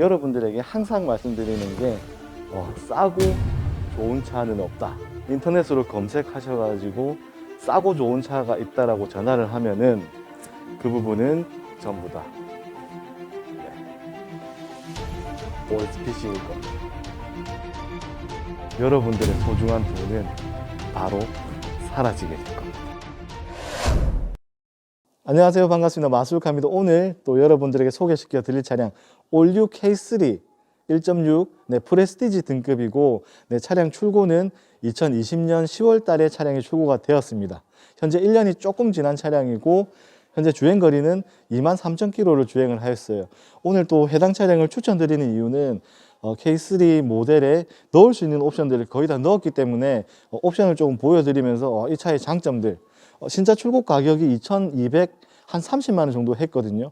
여러분들에게 항상 말씀드리는 게 어, 싸고 좋은 차는 없다. 인터넷으로 검색하셔가지고 싸고 좋은 차가 있다라고 전화를 하면은 그 부분은 전부 다 네. OSPC일 겁니다. 여러분들의 소중한 돈은 바로 사라지게 될 겁니다. 안녕하세요. 반갑습니다. 마술카입니다. 오늘 또 여러분들에게 소개시켜 드릴 차량 올류 K3 1.6 네, 프레스티지 등급이고 네, 차량 출고는 2020년 10월 달에 차량이 출고가 되었습니다. 현재 1년이 조금 지난 차량이고 현재 주행 거리는 2만 3천 킬로를 주행을 하였어요. 오늘 또 해당 차량을 추천드리는 이유는 어, K3 모델에 넣을 수 있는 옵션들을 거의 다 넣었기 때문에 어, 옵션을 조금 보여드리면서 어, 이 차의 장점들 어, 신차 출고 가격이 2,200 한 30만 원 정도 했거든요.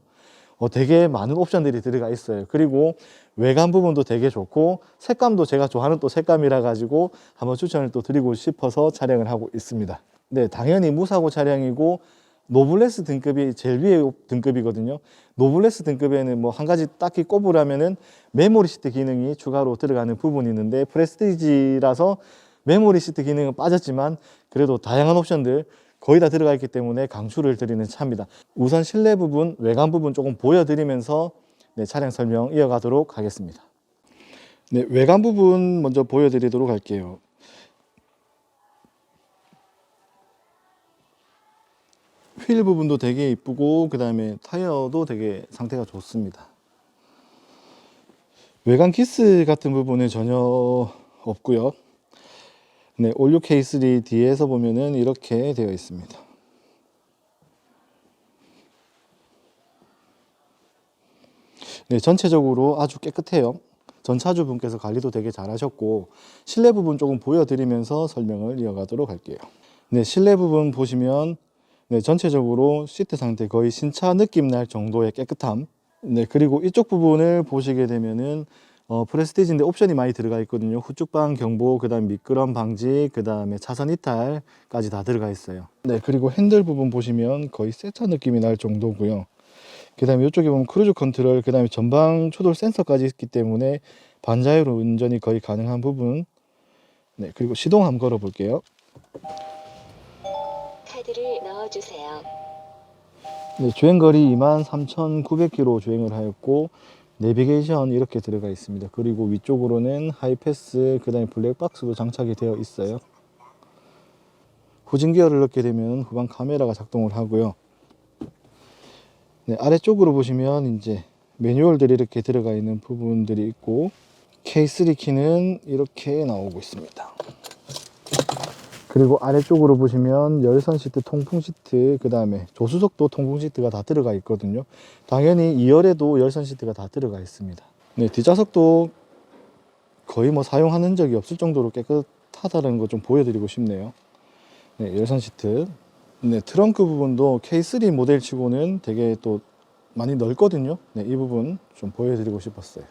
어, 되게 많은 옵션들이 들어가 있어요. 그리고 외관 부분도 되게 좋고 색감도 제가 좋아하는 또 색감이라 가지고 한번 추천을 또 드리고 싶어서 촬영을 하고 있습니다. 네, 당연히 무사고 차량이고 노블레스 등급이 제일 위에 등급이거든요. 노블레스 등급에는 뭐 한 가지 딱히 꼽으라면은 메모리 시트 기능이 추가로 들어가는 부분이 있는데 프레스티지라서 메모리 시트 기능은 빠졌지만 그래도 다양한 옵션들 거의 다 들어가 있기 때문에 강추를 드리는 차입니다. 우선 실내 부분, 외관 부분 조금 보여드리면서 네, 차량 설명 이어가도록 하겠습니다. 네, 외관 부분 먼저 보여드리도록 할게요. 휠 부분도 되게 이쁘고 그 다음에 타이어도 되게 상태가 좋습니다. 외관 키스 같은 부분은 전혀 없고요. 네, 올류 K3 뒤에서 보면은 이렇게 되어 있습니다. 네, 전체적으로 아주 깨끗해요. 전차주 분께서 관리도 되게 잘 하셨고 실내 부분 조금 보여드리면서 설명을 이어가도록 할게요. 네, 실내 부분 보시면 네, 전체적으로 시트 상태 거의 신차 느낌 날 정도의 깨끗함. 네, 그리고 이쪽 부분을 보시게 되면은 어, 프레스티지인데 옵션이 많이 들어가 있거든요. 후측방 경보, 그 다음 미끄럼 방지, 그 다음에 차선 이탈까지 다 들어가 있어요. 네, 그리고 핸들 부분 보시면 거의 새 차 느낌이 날 정도고요. 그 다음에 이쪽에 보면 크루즈 컨트롤, 그 다음에 전방 초돌 센서까지 있기 때문에 반자율 운전이 거의 가능한 부분. 네, 그리고 시동 한번 걸어 볼게요. 카드를 넣어주세요. 네, 주행 거리 23,900km 주행을 하였고 내비게이션 이렇게 들어가 있습니다. 그리고 위쪽으로는 하이패스, 그 다음에 블랙박스도 장착이 되어 있어요. 후진 기어를 넣게 되면 후방 카메라가 작동을 하고요. 네, 아래쪽으로 보시면 이제 매뉴얼들이 이렇게 들어가 있는 부분들이 있고 K3 키는 이렇게 나오고 있습니다. 그리고 아래쪽으로 보시면 열선 시트, 통풍 시트, 그 다음에 조수석도 통풍 시트가 다 들어가 있거든요. 당연히 2열에도 열선 시트가 다 들어가 있습니다. 네, 뒷좌석도 거의 뭐 사용한 흔적이 없을 정도로 깨끗하다는 거 좀 보여드리고 싶네요. 네, 열선 시트. 네, 트렁크 부분도 K3 모델 치고는 되게 또 많이 넓거든요. 네, 이 부분 좀 보여드리고 싶었어요.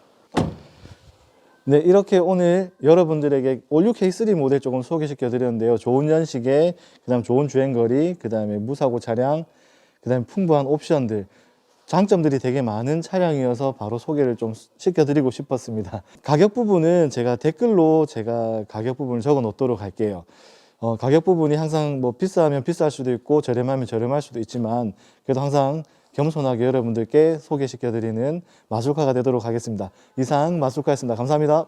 네, 이렇게 오늘 여러분들에게 올류 K3 모델 조금 소개시켜 드렸는데요. 좋은 연식에, 그 다음 좋은 주행거리, 그 다음에 무사고 차량, 그 다음에 풍부한 옵션들, 장점들이 되게 많은 차량이어서 바로 소개를 좀 시켜드리고 싶었습니다. 가격 부분은 제가 댓글로 제가 가격 부분을 적어 놓도록 할게요. 어, 가격 부분이 항상 뭐 비싸면 비쌀 수도 있고 저렴하면 저렴할 수도 있지만 그래도 항상 겸손하게 여러분들께 소개시켜드리는 마술카가 되도록 하겠습니다. 이상 마술카였습니다. 감사합니다.